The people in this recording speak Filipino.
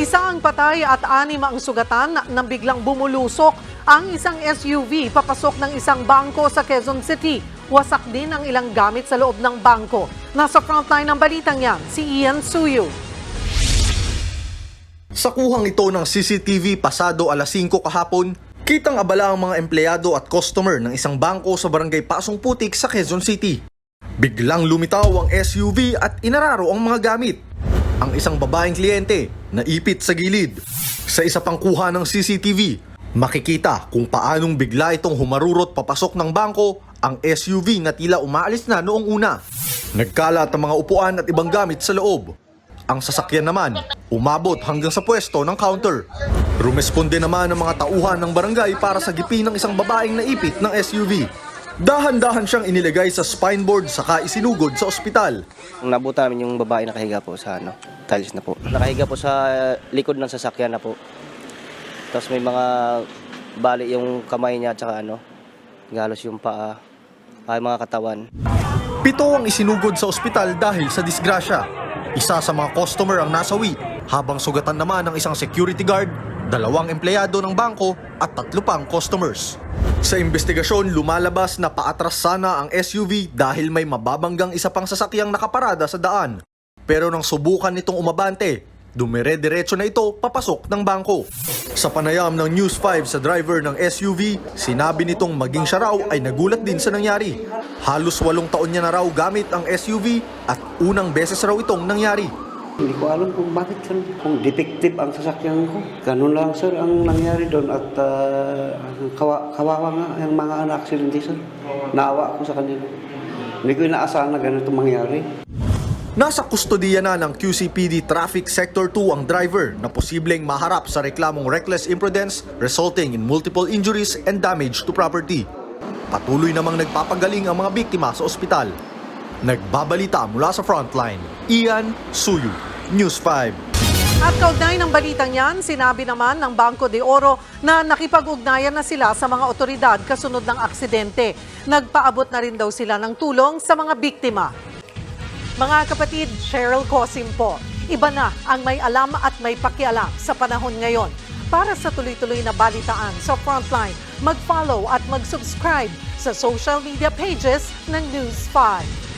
Isa ang patay at anim ang sugatan nang biglang bumulusok ang isang SUV papasok ng isang bangko sa Quezon City. Wasak din ang ilang gamit sa loob ng bangko. Nasa frontline ng balitang yan, si Ian Suyu. Sa kuhang ito ng CCTV pasado alas 5 kahapon, kitang abala ang mga empleyado at customer ng isang bangko sa barangay Pasong Putik sa Quezon City. Biglang lumitaw ang SUV at inararo ang mga gamit. Ang isang babaeng kliyente naipit sa gilid. Sa isa pang kuha ng CCTV, makikita kung paanong bigla itong humarurot papasok ng bangko ang SUV na tila umaalis na noong una. Nagkalat ang mga upuan at ibang gamit sa loob. Ang sasakyan naman, umabot hanggang sa pwesto ng counter. Rumesponde naman ang mga tauhan ng barangay para sa gipi ng isang babaeng naipit ng SUV. Dahan-dahan siyang inilagay sa spine board saka isinugod sa ospital. Nabuta namin yung babae nakahiga po sa ano, tiles na po. Nakahiga po sa likod ng sasakyan na po. Tapos may mga bali yung kamay niya at saka ano, galos yung paa, ay mga katawan. Pito ang isinugod sa ospital dahil sa disgrasya. Isa sa mga customer ang nasawi, habang sugatan naman ng isang security guard, dalawang empleyado ng bangko at tatlo pang customers. Sa investigasyon, lumalabas na paatras sana ang SUV dahil may mababanggang isa pang sasakyang nakaparada sa daan. Pero nang subukan nitong umabante, dumire-diretso na ito papasok ng bangko. Sa panayam ng News 5 sa driver ng SUV, sinabi nitong maging siya raw ay nagulat din sa nangyari. Halos walong taon niya na raw gamit ang SUV at unang beses raw itong nangyari. Hindi ko alam kung bakit sir, kung defective ang sasakyan ko. Ganun lang sir ang nangyari doon at ah, kawa, kawawa nga ang mga anak aksidente sir. Naawa ako sa kanila. Hindi ko inaasahan na ganito mangyari. Nasa kustodiya na ng QCPD Traffic Sector 2 ang driver na posibleng maharap sa reklamong reckless imprudence resulting in multiple injuries and damage to property. Patuloy namang nagpapagaling ang mga biktima sa ospital. Nagbabalita mula sa frontline, Ian Suyu, News 5. At kaugnay ng balitang yan, sinabi naman ng Bangko de Oro na nakipag-ugnayan na sila sa mga otoridad kasunod ng aksidente. Nagpaabot na rin daw sila ng tulong sa mga biktima. Mga kapatid, Cheryl Cosim po. Iba na ang may alam at may pakialam sa panahon ngayon. Para sa tuloy-tuloy na balitaan sa Frontline, mag-follow at mag-subscribe sa social media pages ng News 5.